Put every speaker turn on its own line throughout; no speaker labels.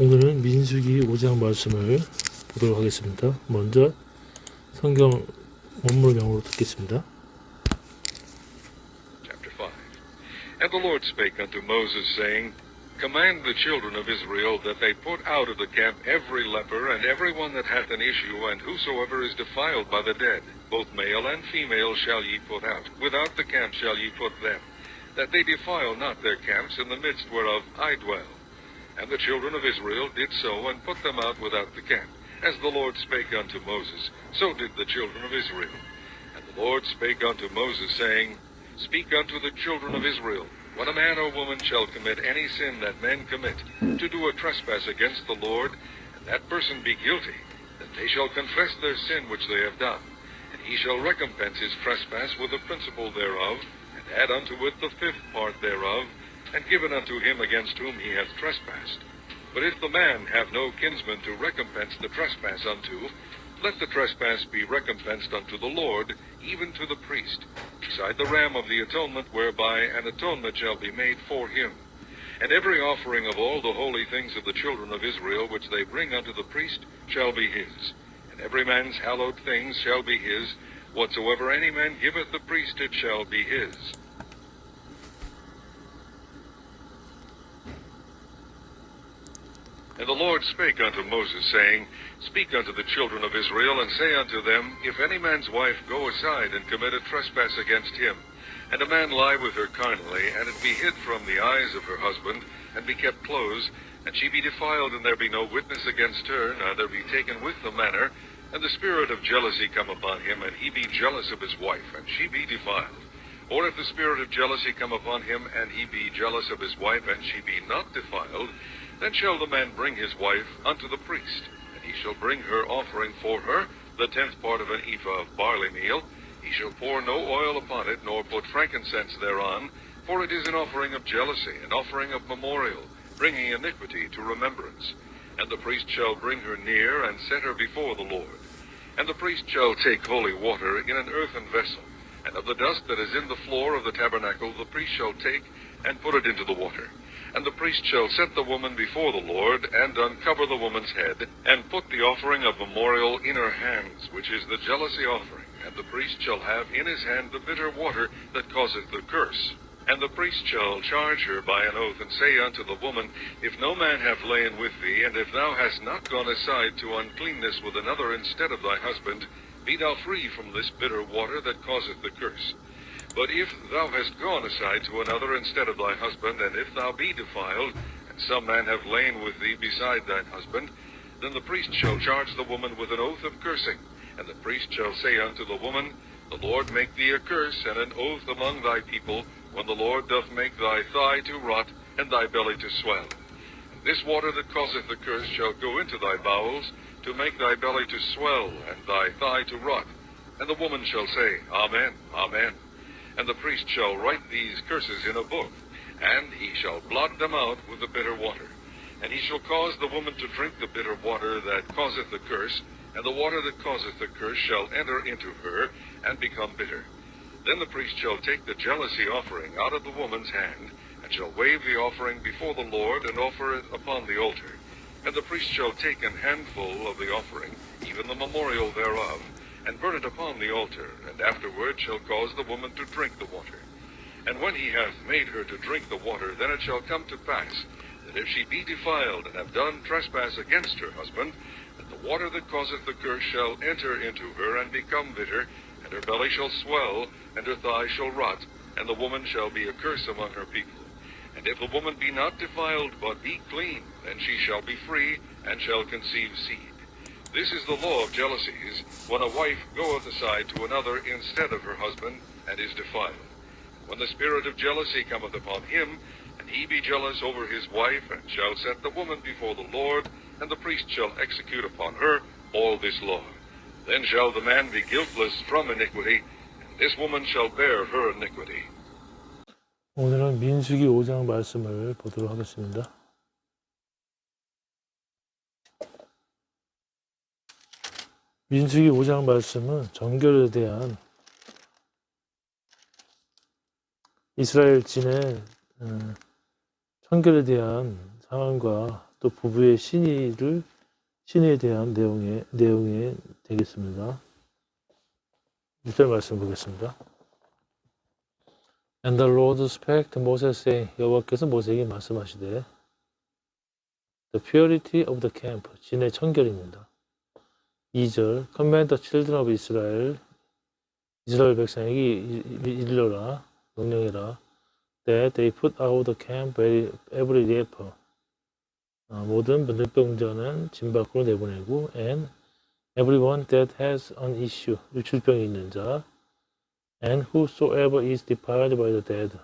오늘은 민수기 5장 말씀을 보도록 하겠습니다. 먼저 성경 원문을 영어로 듣겠습니다.
Chapter 5 And the Lord spake unto Moses, saying, Command the children of Israel that they put out of the camp every leper, and every one that hath an issue, and whosoever is defiled by the dead, both male and female shall ye put out. Without the camp shall ye put them, that they defile not their camps, in the midst whereof I dwell. And the children of Israel did so, and put them out without the camp. As the Lord spake unto Moses, so did the children of Israel. And the Lord spake unto Moses, saying, Speak unto the children of Israel, when a man or woman shall commit any sin that men commit, to do a trespass against the Lord, and that person be guilty, then they shall confess their sin which they have done, and he shall recompense his trespass with the principal thereof, and add unto it the fifth part thereof, and given unto him against whom he hath trespassed. But if the man have no kinsman to recompense the trespass unto, let the trespass be recompensed unto the Lord, even to the priest, beside the ram of the atonement, whereby an atonement shall be made for him. And every offering of all the holy things of the children of Israel which they bring unto the priest shall be his. And every man's hallowed things shall be his. Whatsoever any man giveth the priest, it shall be his. And the Lord spake unto Moses, saying, Speak unto the children of Israel, and say unto them, If any man's wife go aside and commit a trespass against him, and a man lie with her carnally, and it be hid from the eyes of her husband, and be kept close, and she be defiled, and there be no witness against her, neither be taken with the manner, and the spirit of jealousy come upon him, and he be jealous of his wife, and she be defiled. Or if the spirit of jealousy come upon him, and he be jealous of his wife, and she be not defiled, then shall the man bring his wife unto the priest, and he shall bring her offering for her, the tenth part of an ephah of barley meal. He shall pour no oil upon it, nor put frankincense thereon, for it is an offering of jealousy, an offering of memorial, bringing iniquity to remembrance. And the priest shall bring her near, and set her before the Lord. And the priest shall take holy water in an earthen vessel, and of the dust that is in the floor of the tabernacle the priest shall take, and put it into the water. And the priest shall set the woman before the Lord, and uncover the woman's head, and put the offering of memorial in her hands, which is the jealousy offering. And the priest shall have in his hand the bitter water that causeth the curse. And the priest shall charge her by an oath, and say unto the woman, If no man have lain with thee, and if thou hast not gone aside to uncleanness with another instead of thy husband, be thou free from this bitter water that causeth the curse. But if thou hast gone aside to another instead of thy husband, and if thou be defiled, and some man have lain with thee beside thine husband, then the priest shall charge the woman with an oath of cursing. And the priest shall say unto the woman, The Lord make thee a curse and an oath among thy people, when the Lord doth make thy thigh to rot, and thy belly to swell. And this water that causeth the curse shall go into thy bowels, to make thy belly to swell, and thy thigh to rot. And the woman shall say, Amen, Amen. And the priest shall write these curses in a book, and he shall blot them out with the bitter water. And he shall cause the woman to drink the bitter water that causeth the curse, and the water that causeth the curse shall enter into her, and become bitter. Then the priest shall take the jealousy offering out of the woman's hand, and shall wave the offering before the Lord, and offer it upon the altar. And the priest shall take an handful of the offering, even the memorial thereof, and burn it upon the altar, and afterward shall cause the woman to drink the water. And when he hath made her to drink the water, then it shall come to pass, that if she be defiled, and have done trespass against her husband, that the water that causeth the curse shall enter into her, and become bitter, and her belly shall swell, and her thigh shall rot, and the woman shall be a curse among her people. And if the woman be not defiled, but be clean, then she shall be free, and shall conceive seed. This is the law of jealousies, when a wife goeth aside to another instead of her husband, and is defiled. When the spirit of jealousy cometh upon him, and he be jealous over his wife, and shall set the woman before the Lord, and the priest shall execute upon her all this law. Then shall the man be guiltless from iniquity, and this woman shall bear her iniquity.
오늘은 민수기 5장 말씀을 보도록 하겠습니다. 민수기 5장 말씀은 정결에 대한 이스라엘 진의 어, 청결에 대한 상황과 또 부부의 신의를 신의에 대한 내용의 내용에 되겠습니다. 1절 말씀 보겠습니다. And the Lord spake to Moses saying 여호와께서 모세에게 말씀하시되 The purity of the camp 진의 청결입니다. 2절 Command the children of Israel 이스라엘 백성에게 이르러라 명령해라 that they put out the camp every, 어, 모든 문들병자는 진 밖으로 내보내고 and everyone that has an issue 유출병이 있는 자 and whosoever is defiled by the dead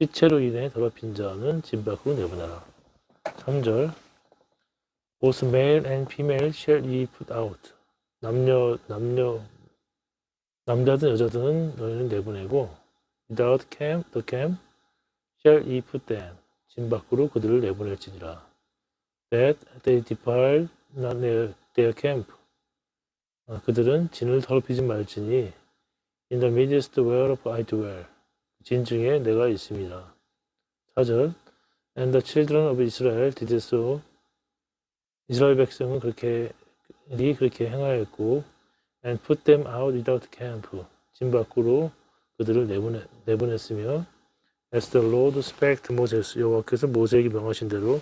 시체로 인해 더럽힌 자는 진 밖으로 내보내라 3절 both male and female shall ye put out 남녀 남녀 남자든 여자든 너희는 내보내고 without camp the camp shall ye put them 진 밖으로 그들을 내보낼지니라 that they defile not their, their camp 어, 그들은 진을 더럽히지 말지니 in the midst whereof I dwell 진 중에 내가 있습니다 4절 and the children of Israel did so 이스라엘 백성은 그렇게 리 그렇게 행하였고 and put them out without camp 진 밖으로 그들을 내보내, 내보냈으며 as the Lord spake to Moses 여호와께서 모세에게 명하신 대로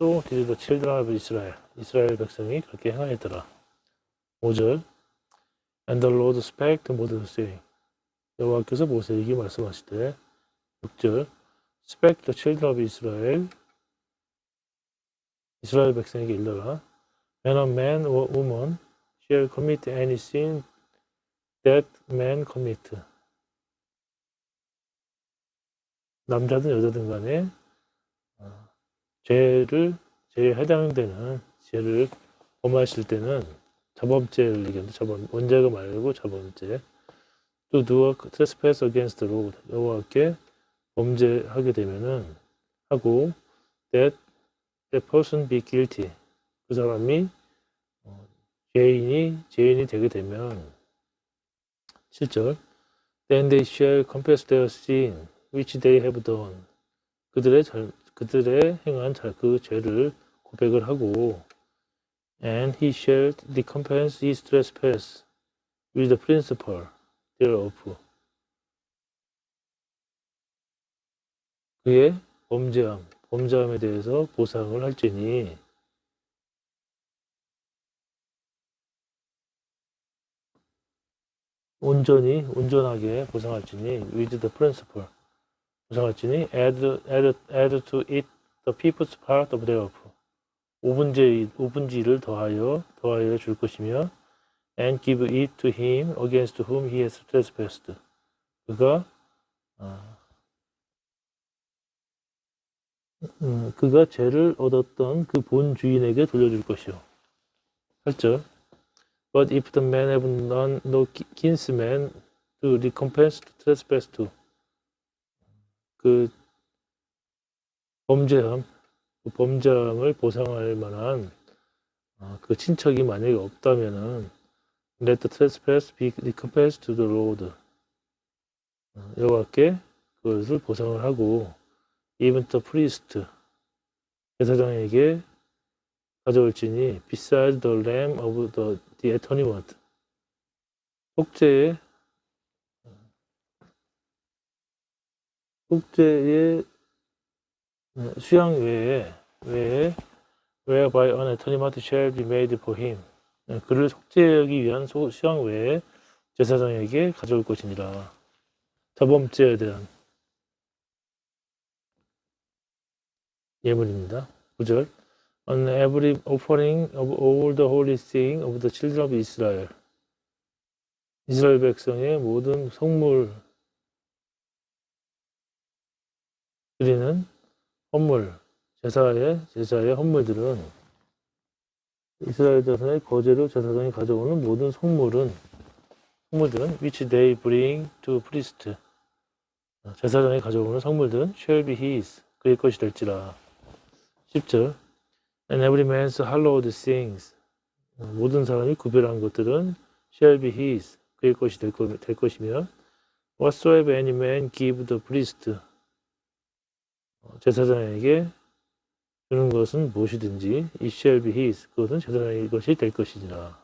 so did the children of Israel 이스라엘 백성이 그렇게 행하였더라 5절 and the Lord spake to Moses saying 여호와께서 모세에게 말씀하시되 6절 spake the children of Israel 이스라엘 백성에게 일러라 when a man or woman shall commit any sin that man commit 남자든 여자든 간에 어, 죄를 죄에 해당되는 죄를 범하실 때는 자범죄를 얘기하는데 자범 원죄가 말고 자범죄 a trespass against the Lord 여호와께 범죄하게 되면은 하고 that the person be guilty 그 사람이 어, 죄인이 죄인이 되게 되면 7절 then they shall confess their sin which they have done 그들의 잘 그들의 행한 잘 그 죄를 고백을 하고 and he shall recompense his trespass with the principal thereof 그의 범죄함 범죄함에 대해서 보상을 할지니 온전히 온전하게 보상할지니 with the principle 보상할지니 add, add, add to it the people's part of thereof 5분지, 5분지를 더하여 더하여 줄 것이며 and give it to him against whom he has trespassed 그가 어, 음, 그가 죄를 얻었던 그 본 주인에게 돌려줄 것이요 8절 But if the man have none, no kinsman to recompense the trespass to 그 범죄함, 그 범죄함을 보상할 만한 어, 그 친척이 만약에 없다면은 let the trespass be recompensed to the Lord 어, 여호와께 그것을 보상을 하고 the priest 제사장에게 가져올지니 beside the lamb of the, the atonement 속죄의 속죄의 어, 수양 외에 외에 whereby an atonement shall be made for him 어, 그를 속죄하기 위한 소- 수양 외에 제사장에게 가져올 것이니라 자범죄에 대한 예물입니다. 9절 On every offering of all the holy thing of the children of Israel 이스라엘 백성의 모든 성물 드리는 헌물 제사의 제사의 헌물들은 이스라엘 자손의 거제로 제사장이 가져오는 모든 성물은 성물들은 which they bring to priest 제사장이 가져오는 성물들은 shall be his 그의 것이 될지라 10절 And every man's hallowed things 어, 모든 사람이 구별한 것들은 shall be his 그의 것이 될, 것, 될 것이며 whatsoever any man give the priest 어, 제사장에게 주는 것은 무엇이든지 it shall be his 그것은 제사장의 것이 될 것이니라.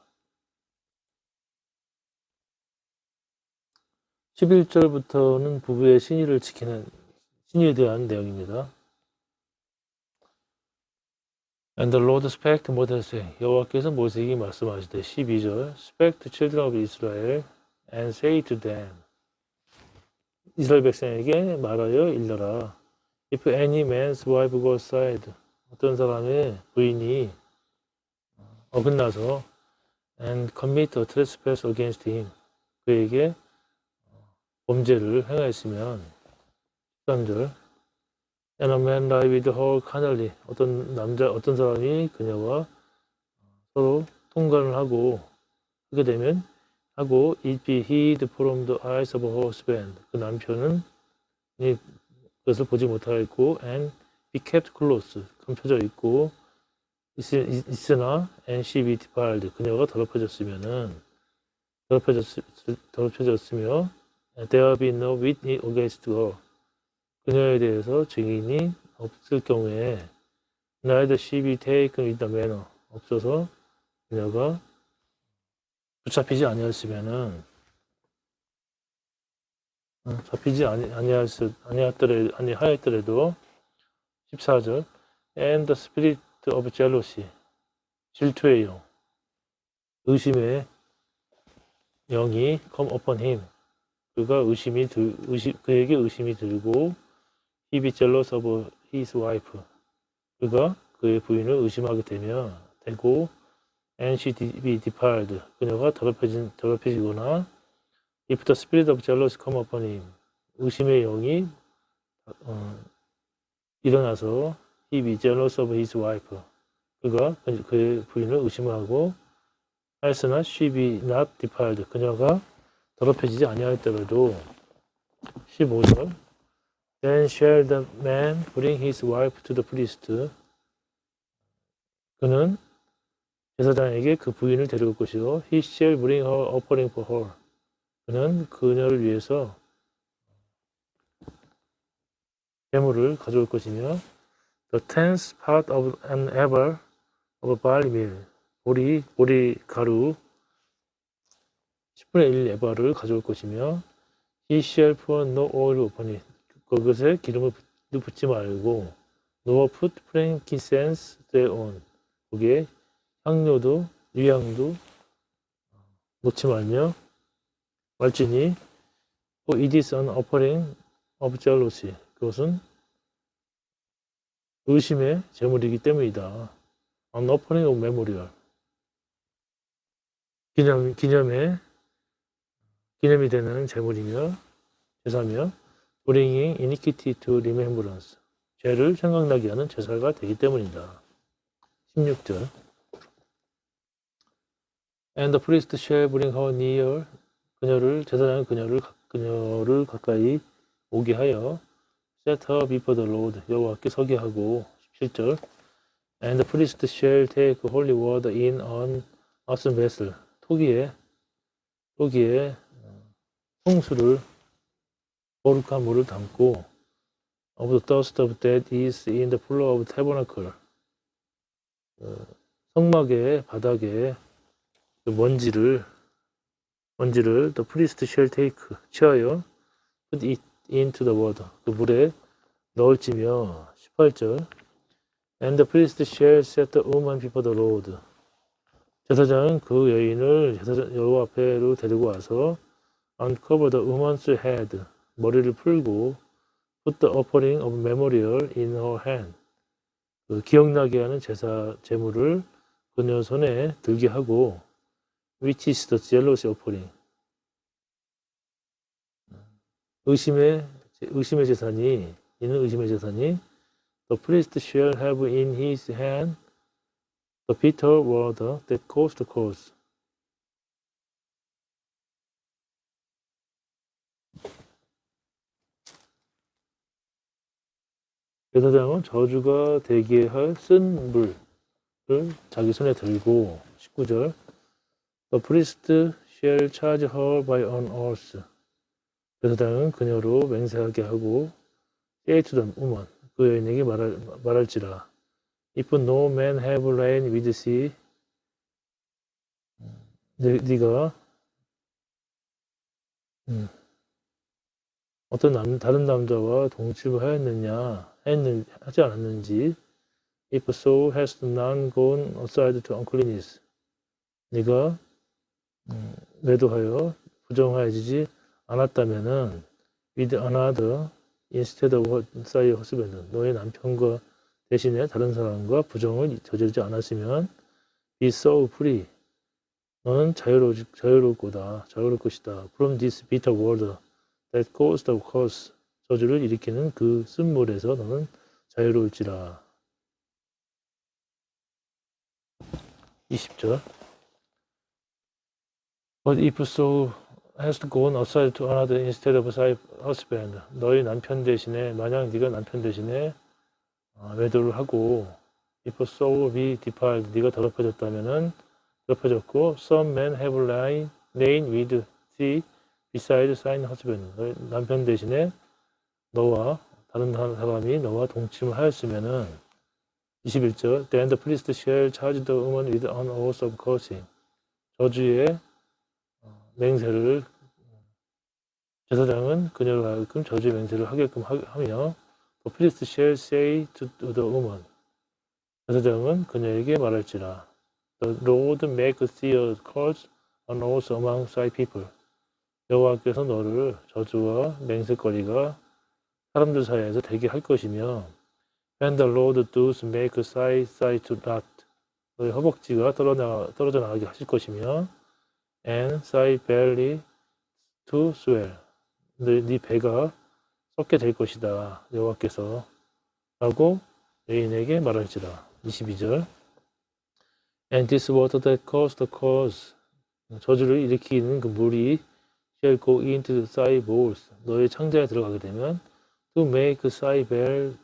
11절부터는 부부의 신의를 지키는 신의에 대한 내용입니다. And the Lord spake to Moses, 여호와께서 모세에게 말씀하시되 12절 Spake to children of Israel and say to them 이스라엘 백성에게 말하여 일러라 If any man's wife go aside 어떤 사람의 부인이 어긋나서 and commit a trespass against him 그에게 범죄를 행하였으면 13절 And a man lie with her carnally 어떤 남자 어떤 사람이 그녀와 서로 통관을 하고 하게 되면 하고 it be hid from the eyes of her husband 그 남편은 이 그것을 보지 못하였고 and be kept close 감춰져 있고 있, 있- 있으나 and she be defiled 그녀가 더럽혀졌으면은 더럽혀졌 더럽혀졌으며 there be no witness against her 그녀에 대해서 증인이 없을 경우에 neither she be taken with the manner 없어서 그녀가 붙잡히지 아니었으면은 어, 잡히지 아니 아니하였 아니하더래 아니하였더라도 14절 and the spirit of jealousy 질투의 영 의심의 영이 come upon him. 그가 의심이 들 의심 그에게 의심이 들고 he be jealous of his wife 그가 그의 부인을 의심하게 되면 되고 and she be defiled 그녀가 더럽혀진 더럽혀지거나 if the spirit of jealousy come upon him 의심의 영이 어, 일어나서 he be jealous of his wife 그가 그- 그의 부인을 의심하고 하였으나 she be not defiled 그녀가 더럽혀지지 아니하였더라도 15절 Then shall the man bring his wife to the priest 그는 제사장에게 그 부인을 데려올 것이요 he shall bring her offering for her 그는 그녀를 위해서 재물을 가져올 것이며 the tenth part of an ever of barley meal 보리 보리 가루 10분의 1 에바를 가져올 것이며 he shall pour no oil upon it 그것에 기름을 붓- 붓지 말고 nor put frankincense thereon 거기에 향료도 유향도 놓지 말며 말지니 an offering of jealousy 그것은 의심의 제물이기 때문이다. an offering of memorial 기념 기념의 기념이 되는 제물이며 제사며 bringing iniquity to remembrance 죄를 생각나게 하는 제사가 되기 때문이다. 16절 And the priest shall bring her near 그녀를 제사장은 그녀를 가- 그녀를 가까이 오게 하여 set her before the Lord 여호와께 서게 하고 17절 And the priest shall take holy water in an earthen vessel 토기에 토기에 어, 홍수를 거룩한 물을 담고 of the dust of that is in the floor of tabernacle 어, 성막의 바닥에 그 먼지를 먼지를 the priest shall take 취하여 put it into the water 그 물에 넣을지며 18절 and the priest shall set the woman before the Lord 제사장은 그 여인을 제사장 여호와 앞에로 데리고 와서 uncover the woman's head 머리를 풀고 put the offering of memorial in her hand 그 기억나게 하는 제사 제물을 그녀 손에 들게 하고 which is the jealousy offering 의심의 의심의 재산이 이는 의심의 재산이 the priest shall have in his hand the bitter water that cost the cause 제사장은 저주가 되게 할 쓴 물을 자기 손에 들고 19절 The priest shall charge her by an oath 제사장은 그녀로 맹세하게 하고 say to the woman 그 여인에게 말할, 말할지라 If no man have lain with sea, 네, 네가 음, 어떤 남, 다른 남자와 동침을 하였느냐, 했는, 하지 않았는지, if so has none gone aside to uncleanness. 네가 음, 외도하여 부정하여지지 않았다면은 with another instead of thy husband. 너의 남편과 대신에 다른 사람과 부정을 저지르지 않았으면 be so free. 너는 자유로울, 자유로울 거다. 자유로울 것이다. From this bitter water that goes the cause. 저주를 일으키는 그 쓴물에서 너는 자유로울지라. 20절. But if so has gone aside to another instead of thy husband. 너희 남편 대신에 만약 네가 남편 대신에 어, 외도를 하고 if so be defiled 네가 더럽혀졌다면은 더럽혀졌고 some men have lain, lain with thee beside thine husband. 남편 대신에 너와 다른 사람이 너와 동침을 하였으면은 21절 Then the priest shall charge the woman with an oath of cursing. 저주의 어, 맹세를 제사장은 그녀를 하여금 저주의 맹세를 하게끔 하- 하며 The priest shall say to the woman 제사장은 그녀에게 말할지라 The Lord make thee a curse an oath among thy people 여호와께서 너를 저주와 맹세거리가 사람들 사이에서 되게 할 것이며 When the Lord does make thy thigh to rot 너의 허벅지가 떨어져, 떨어져 나가게 하실 것이며 and thy belly to swell 네, 네 배가 썩게 될 것이다 여호와께서 라고 여인에게 말할지라 22절 And this water that caused the cause 저주를 일으키는 그 물이 shall go into thy bowls 너의 창자에 들어가게 되면 to make thy bell,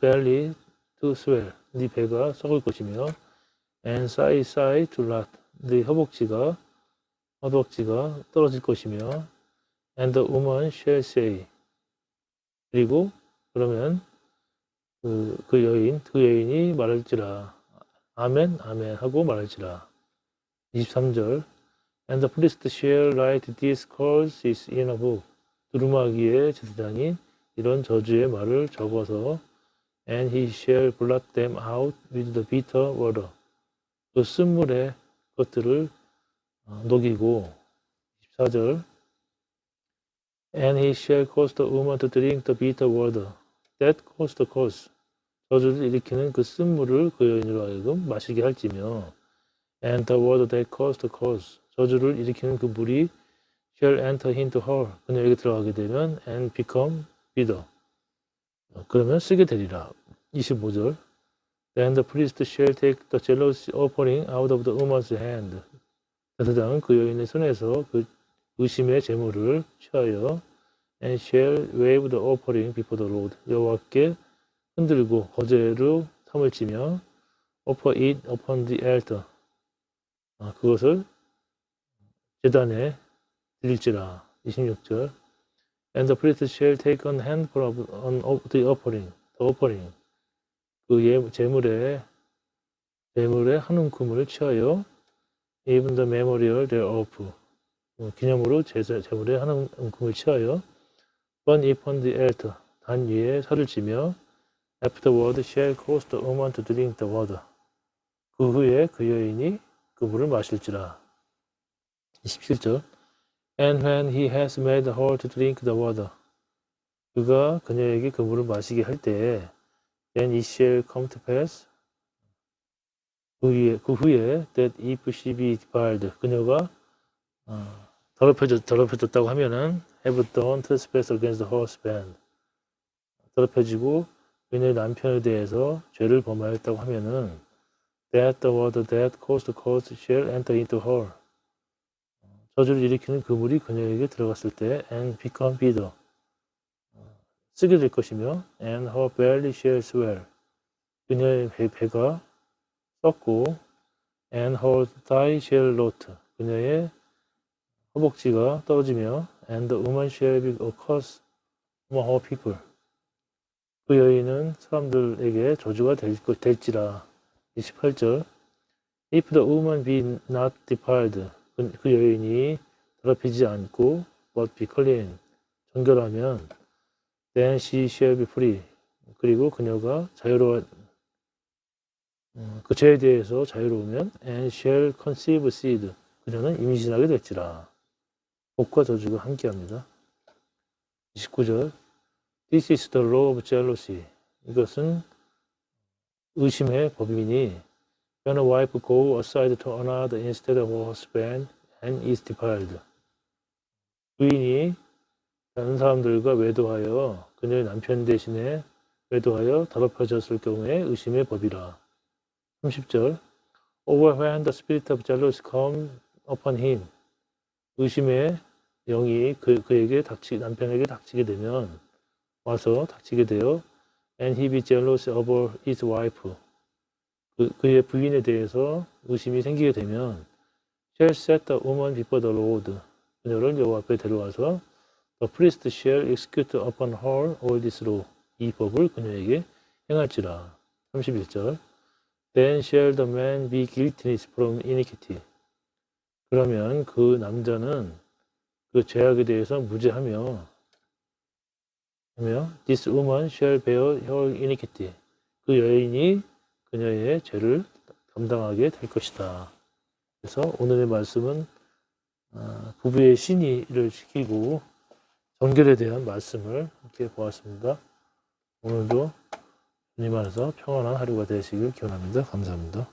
belly to swell 네 배가 썩을 것이며 and thy thigh to rot 네 허벅지가 허벅지가 떨어질 것이며 and the woman shall say 그리고 그러면 그, 그 여인 그 여인이 말할지라 아멘 아멘 하고 말할지라 23절 and the priest shall write these curses in a book 두루마기의 제사장이 이런 저주의 말을 적어서 and he shall blot them out with the bitter water 그 쓴물에 것들을 어, 녹이고 24절 And he shall cause the woman to drink the bitter water that caused the curse 저주를 일으키는 그 쓴물을 그 여인으로 하여금 마시게 할지며 and the water that caused the curse 저주를 일으키는 그 물이 shall enter into her 그녀에게 들어가게 되면 and become bitter 어, 그러면 쓰게 되리라 25절 Then the priest shall take the jealous offering out of the woman's hand 제사장은 그 여인의 손에서 그 의심의 제물을 취하여 and shall wave the offering before the Lord 여호와께 흔들고 거제로 삼을 치며 offer it upon the altar 아, 그것을 제단에 드릴지라 26절 and the priest shall take an handful of, of the offering the offering 그 예, 제물에 제물의 한 움큼을 취하여 even the memorial thereof 어, 기념으로 제사, 제물의 한 움큼을 취하여 burn upon the altar 단 위에 살을 찌며 afterward shall cause the woman to drink the water 그 후에 그 여인이 그 물을 마실지라 27절 And when he has made her to drink the water 그가 그녀에게 그 물을 마시게 할 때에 then it shall come to pass 그 후에, 그 후에 that if she be defiled 그녀가 어, 더럽혀졌, 더럽혀졌다고 하면은 have done trespass against her husband 더럽혀지고 그녀의 남편에 대해서 죄를 범하였다고 하면은 that the water that caused the cause shall enter into her 저주를 일으키는 그물이 그녀에게 들어갔을 때 and become bitter 쓰게 될 것이며 and her belly shall swell 그녀의 배, 배가 썩고 and her thigh shall rot 그녀의 허벅지가 떨어지며 and the woman shall be a curse among her people 그 여인은 사람들에게 저주가 될, 것- 될지라. 28절. If the woman be not defiled, 그, 그 여인이 더럽히지 않고 but be clean, 정결하면 then she shall be free. 그리고 그녀가 자유로워 음, 그 죄에 대해서 자유로우면 and shall conceive seed. 그녀는 임신하게 될지라. 복과 저주가 함께합니다. 29절. This is the law of jealousy. 이것은 의심의 법이니 when a wife go aside to another instead of her husband and is defiled. 부인이 다른 사람들과 외도하여 그녀의 남편 대신에 외도하여 더럽혀졌을 경우에 의심의 법이라. 30절. Over when the spirit of jealousy come upon him. 의심의 영이 그, 그에게 닥치, 남편에게 닥치게 되면 와서 닥치게 되어 and he be jealous over his wife. 그, 그의 부인에 대해서 의심이 생기게 되면 shall set the woman before the Lord. 그녀를 여호와 앞에 데려와서 the priest shall execute upon her all this law. 이 법을 그녀에게 행할지라. 31절. Then shall the man be guiltless from iniquity. 그러면 그 남자는 그 죄악에 대해서 무죄하며 하며 this woman shall bear her iniquity. 그 여인이 그녀의 죄를 감당하게 될 것이다. 그래서 오늘의 말씀은 아, 부부의 신의를 지키고 정결에 대한 말씀을 함께 보았습니다. 오늘도 주님 안에서 평안한 하루가 되시길 기원합니다. 감사합니다.